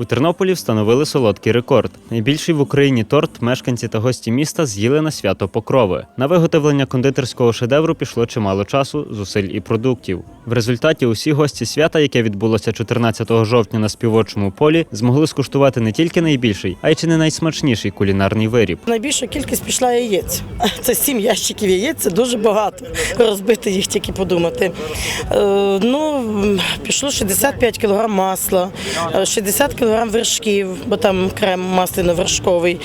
У Тернополі встановили солодкий рекорд. Найбільший в Україні торт мешканці та гості міста з'їли на свято Покрови. На виготовлення кондитерського шедевру пішло чимало часу, зусиль і продуктів. В результаті усі гості свята, яке відбулося 14 жовтня на співочому полі, змогли скуштувати не тільки найбільший, а й чи не найсмачніший кулінарний виріб. Найбільша кількість пішла яєць. Це сім ящиків яєць, це дуже багато. Розбити їх тільки подумати. Е, ну, пішло 65 кг масла, е, 60 кг вершків, бо там крем масляно-вершковий.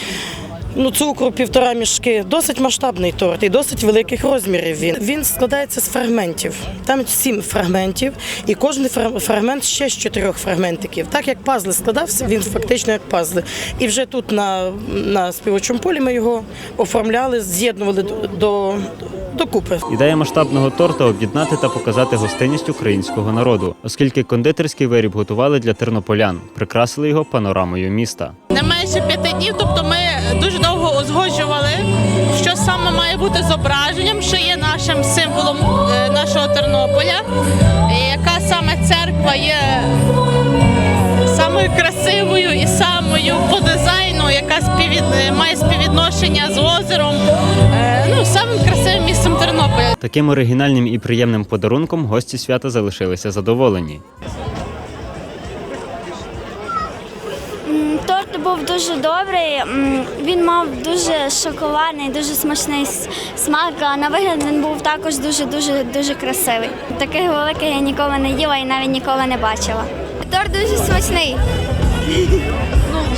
Ну, цукру півтора мішки. Досить масштабний торт і досить великих розмірів він. Він складається з фрагментів. Там сім фрагментів, і кожен фра- фрагмент ще з чотирьох фрагментиків. Так як пазли складався, він фактично як пазли. І вже тут на, на співочому полі ми його оформляли, з'єднували до, до, докупи. Ідея масштабного торта об'єднати та показати гостинність українського народу, оскільки кондитерський виріб готували для тернополян, прикрасили його панорамою міста. Менше п'яти днів. Тобто ми дуже довго узгоджували, що саме має бути зображенням, що є нашим символом е, нашого Тернополя, яка саме церква є самою красивою і самою по дизайну, яка співвід... має співвідношення з озером. е, Ну, самим красивим місцем Тернополя. Таким оригінальним і приємним подарунком гості свята залишилися задоволені. Торт був дуже добрий. Він мав дуже шоколадний, дуже смачний смак. А на вигляд він був також дуже дуже дуже красивий. Таких великих я ніколи не їла і навіть ніколи не бачила. Торт дуже смачний.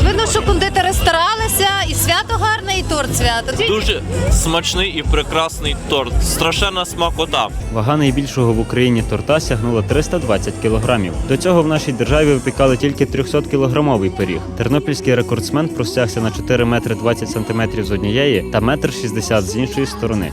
Видно, що кондитери старалися, свято гарне, і торт свято. Дуже смачний і прекрасний торт. Страшенна смакота. Вага найбільшого в Україні торта сягнула 320 кілограмів. До цього в нашій державі випікали тільки 300 кілограмовий пиріг. Тернопільський рекордсмен простягся на 4 метри 20 сантиметрів з однієї та метр 60 з іншої сторони.